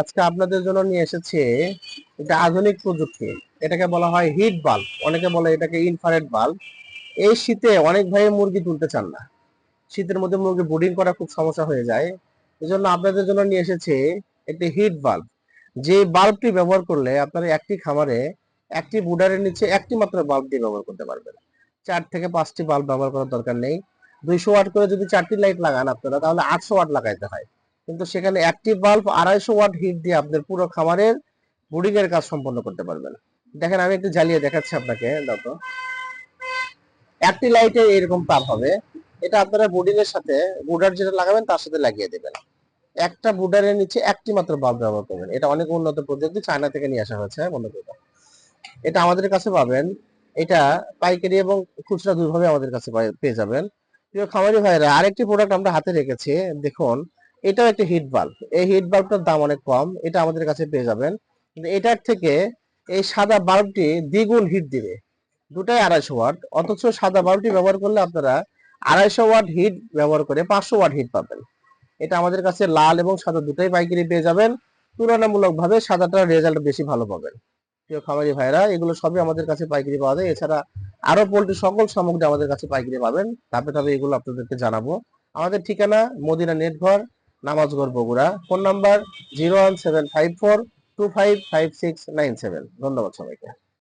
আজকে আপনাদের জন্য নিয়ে এসেছে এটা আধুনিক প্রযুক্তি। এটাকে বলা হয় হিট বাল্ব। অনেকে বলে এটাকে ইনফ্রারেড বাল্ব। এই শীতে অনেক ভাই মুরগি তুলতে চান না। শীতের মধ্যে মুরগি বোর্ডিং করা খুব সমস্যা হয়ে যায়। এই জন্য আপনাদের জন্য নিয়ে এসেছে একটি হিট বাল্ব। যে বাল্বটি ব্যবহার করলে আপনারা একটি খামারে একটি বুডারের নিচে একটি মাত্র বাল্ব দিয়ে ব্যবহার করতে পারবেন। চার থেকে পাঁচটি বাল্ব ব্যবহার করার দরকার নেই। দুইশো ওয়াট করে যদি চারটি লাইট লাগান আপনারা, তাহলে আটশো ওয়াট লাগাইতে হয়। কিন্তু সেখানে একটি বাল্ব আড়াইশো ওয়াট হিট দিয়ে আপনার পুরো খামারের বোর্ডিং এর কাজ সম্পন্ন করতে পারবেন। দেখেন, আমি একটু জ্বালিয়ে দেখাচ্ছি আপনাকে তো। একটি লাইটে এরকম তাপ হবে। এটা আপনারা বোর্ডিং এর সাথে বুডার যেটা লাগাবেন তার সাথে লাগিয়ে দেবেন। একটা বুডারের নিচে একটি মাত্র বাল্ব ব্যবহার করবেন। এটা অনেক উন্নত প্রযুক্তি চায়না থেকে নিয়ে আসা হয়েছে বন্ধুরা এটা আমাদের কাছে পাবেন। এটা পাইকারি এবং খুচরা দুইভাবে আমাদের কাছে পেয়ে যাবেন। প্রিয় খামারি ভাইরা আরেকটি প্রোডাক্ট আমরা হাতে রেখেছি। দেখুন, এটাও একটা হিট বাল্ব এই হিট বাল্বটার দাম অনেক কম, এটা আমাদের কাছে পেয়ে যাবেন। এটার থেকে এই সাদা বাল্বটি দ্বিগুণ হিট দিবে। দুটাই আড়াইশো ওয়াট অথচ সাদা বাল্বটি ব্যবহার করলে আপনারা আড়াইশো ওয়াট হিট ব্যবহার করে পাঁচশো ওয়াট হিট পাবেন। এটা আমাদের কাছে লাল এবং সাদা দুটাই পাইকারি পেয়ে যাবেন। তুলনামূলক ভাবে সাদাটার রেজাল্ট বেশি ভালো পাবেন। প্রিয় খামারি ভাইরা এগুলো সবই আমাদের কাছে পাইকারি পাওয়া যায়। এছাড়া আরও পোল্ট্রি সকল সামগ্রী আমাদের কাছে পাইকারি পাবেন। ধাপে তবে এগুলো আপনাদেরকে জানাব। আমাদের ঠিকানা Madina নেটঘর, Namajgarh Bogura. Phone number zero one seven five four two five five six nine seven. ধন্যবাদ সবাইকে।